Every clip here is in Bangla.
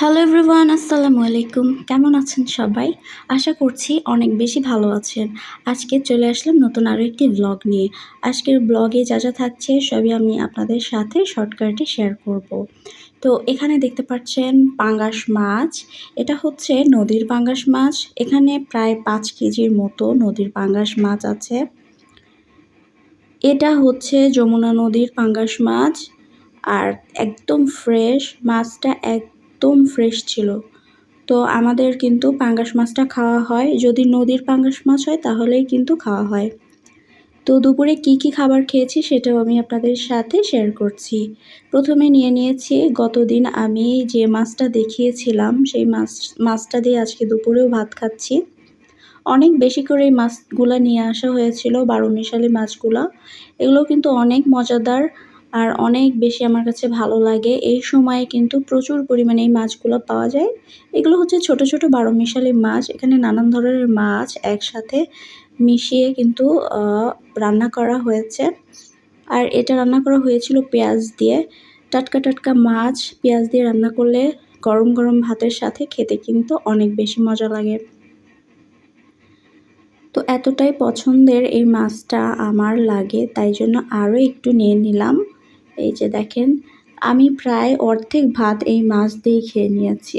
হ্যালো এভরিওয়ান আসসালামু আলাইকুম। কেমন আছেন সবাই? আশা করছি অনেক বেশি ভালো আছেন। আজকে চলে আসলাম নতুন আরও একটি ব্লগ নিয়ে। আজকের ব্লগে যা যা থাকছে সবই আমি আপনাদের সাথে শর্টকাটে শেয়ার করব। তো এখানে দেখতে পাচ্ছেন পাঙ্গাস মাছ। এটা হচ্ছে নদীর পাঙ্গাস মাছ। এখানে প্রায় পাঁচ কেজির মতো নদীর পাঙ্গাস মাছ আছে। এটা হচ্ছে যমুনা নদীর পাঙ্গাস মাছ। আর একদম ফ্রেশ মাছটা এক একদম ফ্রেশ ছিল। তো আমাদের কিন্তু পাঙ্গাস মাছটা খাওয়া হয়। যদি নদীর পাঙ্গাস মাছ হয়, তাহলেই কিন্তু খাওয়া হয়। তো দুপুরে কি কি খাবার খেয়েছি, সেটাও আমি আপনাদের সাথে শেয়ার করছি। প্রথমে নিয়ে নিয়েছি, গতদিন আমি যে মাছটা দেখিয়েছিলাম, সেই মাছ, মাছটা দিয়ে আজকে দুপুরেও ভাত খাচ্ছি। অনেক বেশি করে এই মাছগুলো নিয়ে আসা হয়েছিল, বারো মিশালি মাছগুলো। এগুলো কিন্তু অনেক মজাদার আর অনেক বেশি আমার কাছে ভালো লাগে। এই সময়ে কিন্তু প্রচুর পরিমাণে এই মাছগুলো পাওয়া যায়। এগুলো হচ্ছে ছোট ছোট বারো মিশালি মাছ। এখানে নানান ধরনের মাছ একসাথে মিশিয়ে কিন্তু রান্না করা হয়েছে। আর এটা রান্না করা হয়েছিল পেঁয়াজ দিয়ে। টাটকা টাটকা মাছ পেঁয়াজ দিয়ে রান্না করলে গরম গরম ভাতের সাথে খেতে কিন্তু অনেক বেশি মজা লাগে। তো এতটাই পছন্দের এই মাছটা আমার লাগে, তাই জন্য আরও একটু নিয়ে নিলাম। এই যে দেখেন, আমি প্রায় অর্ধেক ভাত এই মাছ দিয়ে খেয়ে নিয়েছি।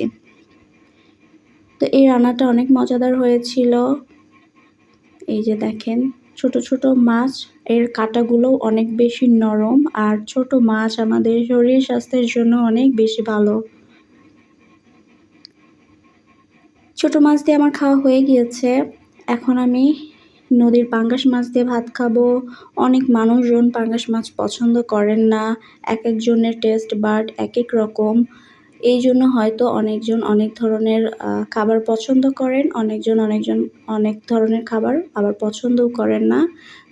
তো এই রান্নাটা অনেক মজাদার হয়েছিল। এই যে দেখেন, ছোট ছোট মাছ, এর কাটাগুলো অনেক বেশি নরম আর ছোট মাছ আমাদের শরীর স্বাস্থ্যের জন্য অনেক বেশি ভালো। ছোট মাছ দিয়ে আমার খাওয়া হয়ে গিয়েছে। এখন আমি নদীর পাঙ্গাস মাছ দিয়ে ভাত খাব। অনেক মানুষজন পাঙ্গাস মাছ পছন্দ করেন না। এক একজনের টেস্ট বাট এক এক রকম। এই জন্য হয়তো অনেকজন অনেক ধরনের খাবার পছন্দ করেন, অনেকজন অনেকজন অনেক ধরনের খাবার আবার পছন্দও করেন না।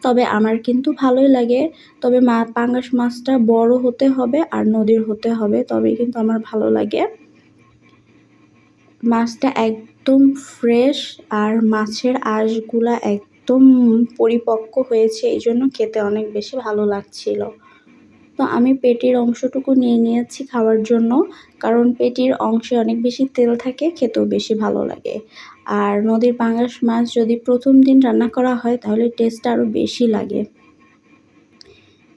তবে আমার কিন্তু ভালোই লাগে। তবে মা, পাঙ্গাস মাছটা বড় হতে হবে আর নদীর হতে হবে, তবেই কিন্তু আমার ভালো লাগে। মাছটা একদম ফ্রেশ আর মাছের আঁশগুলা একদম পরিপক্ক হয়েছে, এই জন্য খেতে অনেক বেশি ভালো লাগছিল। তো আমি পেটির অংশটুকু নিয়ে নিয়েছি খাওয়ার জন্য, কারণ পেটির অংশে অনেক বেশি তেল থাকে, খেতেও বেশি ভালো লাগে। আর নদীর পাঙ্গাস মাছ যদি প্রথম দিন রান্না করা হয়, তাহলে টেস্টটা আরও বেশি লাগে।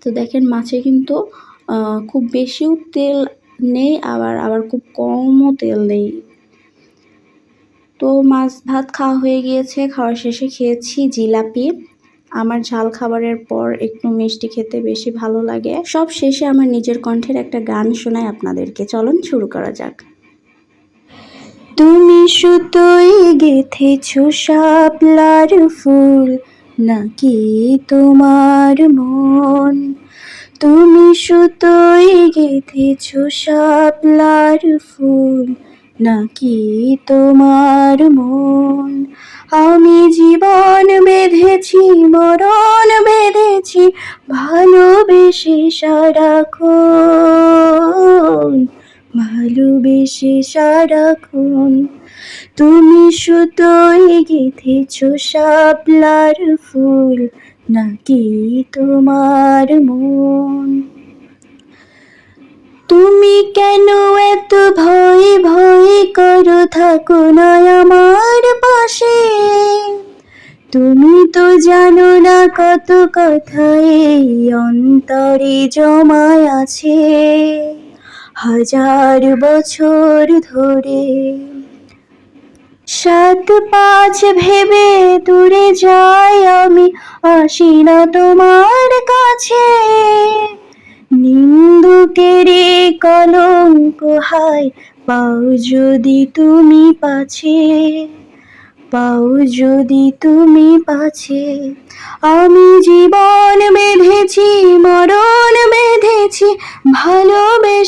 তো দেখেন মাছে কিন্তু খুব বেশিও তেল নেই, আবার আবার খুব কমও তেল নেই। তো মাছ ভাত খাওয়া হয়ে গিয়েছে খাওয়ার শেষে খেয়েছি জিলাপি। আমার ঝাল খাবারের পর একটু মিষ্টি খেতে বেশি ভালো লাগে। সব শেষে আমার নিজের কণ্ঠের একটা গান শোনাই আপনাদেরকে। চলুন শুরু করা যাক। তুমি সুতোই গেথেছ শাপলার ফুল, নাকি তোমার মন? তুমি সুতোই গেথেছ শাপলার ফুল নাকি তোমার মন? আমি জীবন বেঁধেছি, মরণ বেঁধেছি, ভালোবেসে সারাক্ষণ ভালোবেসে সারাক্ষণ। তুমি সুতোই গেঁথেছ শাপলার ফুল, নাকি তোমার মন? তুমি কেন এত ভয় ভয় করো? থাকো না আমার পাশে। তুমি তো জানো না কত কথা এই অন্তরে জমায় আছে। হাজার বছর ধরে সাত পাঁচ ভেবে দূরে যাই আমি, আসি না তোমার কাছে। নিন্দুকেরে কলঙ্ক হায়, পাও যদি তুমি পাছে, পাও যদি তুমি পাছে। আমি জীবন বেঁধেছি, মরণ বেঁধেছি, ভালোবেসে